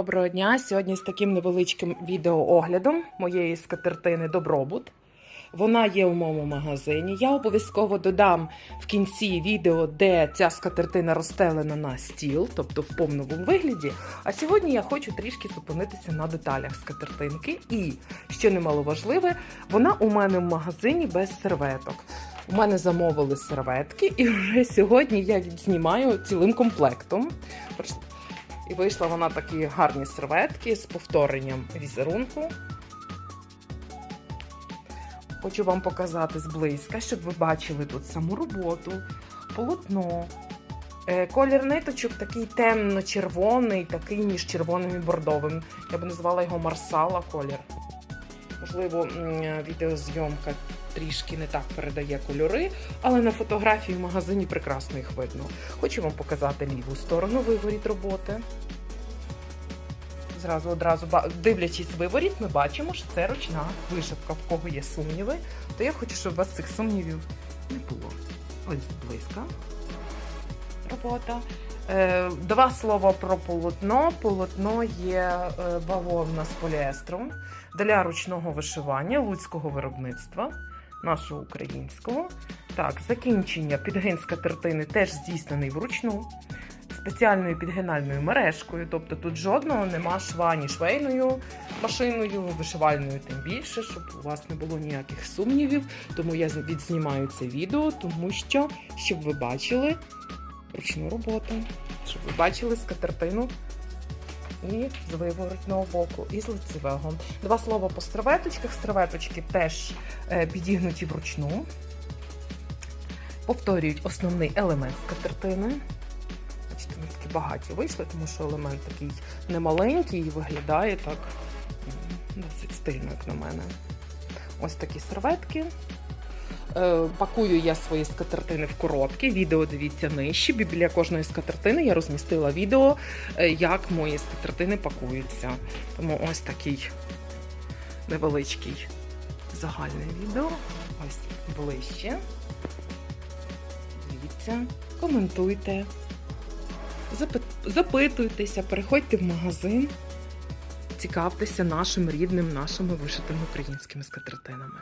Доброго дня! Сьогодні з таким невеличким відеооглядом моєї скатертини Добробут. Вона є у моєму магазині. Я обов'язково додам в кінці відео, де ця скатертина розстелена на стіл, тобто в повному вигляді. А сьогодні я хочу трішки зупинитися на деталях скатертинки. І, що немаловажливе, вона у мене в магазині без серветок. У мене замовили серветки, і вже сьогодні я знімаю цілим комплектом. І вийшла вона такі гарні серветки з повторенням візерунку. Хочу вам показати зблизька, щоб ви бачили тут саму роботу, полотно. Е, Колір ниточок такий темно-червоний, такий між червоним і бордовим. Я б назвала його Марсала колір. Можливо, відеозйомка трішки не так передає кольори, але на фотографії в магазині прекрасно їх видно. Хочу вам показати ліву сторону виворіт роботи. Зразу одразу дивлячись виворіт, ми бачимо, що це ручна вишивка. В кого є сумніви, то я хочу, щоб у вас цих сумнівів не було. Ось близько робота. Е, Два слова про полотно. Полотно є е, бавовна з поліестром для ручного вишивання луцького виробництва, нашого українського. Так, закінчення підгин скатертини теж здійснений вручну спеціальною підгинальною мережкою. Тобто тут жодного нема шва ні швейною машиною, вишивальною тим більше, щоб у вас не було ніяких сумнівів. Тому я відзнімаю це відео, тому що щоб ви бачили ручну роботу, щоб ви бачили скатертину. І з виворотного боку, і з лицевого. Два слова по серветочках. Серветочки теж е, підігнуті вручну. Повторюють основний елемент скатертини. Бачите, вони такі багаті вийшли, тому що елемент такий немаленький і виглядає так досить стильно, як на мене. Ось такі серветки. Е, Пакую я свої скатертини в коробки. Відео дивіться нижче. Біля кожної скатертини я розмістила відео, е, як мої скатертини пакуються. Тому ось такий невеличкий загальне відео. Ось ближче. Дивіться, коментуйте, запитуйтеся, переходьте в магазин, цікавтеся нашим рідним, нашими вишитими українськими скатертинами.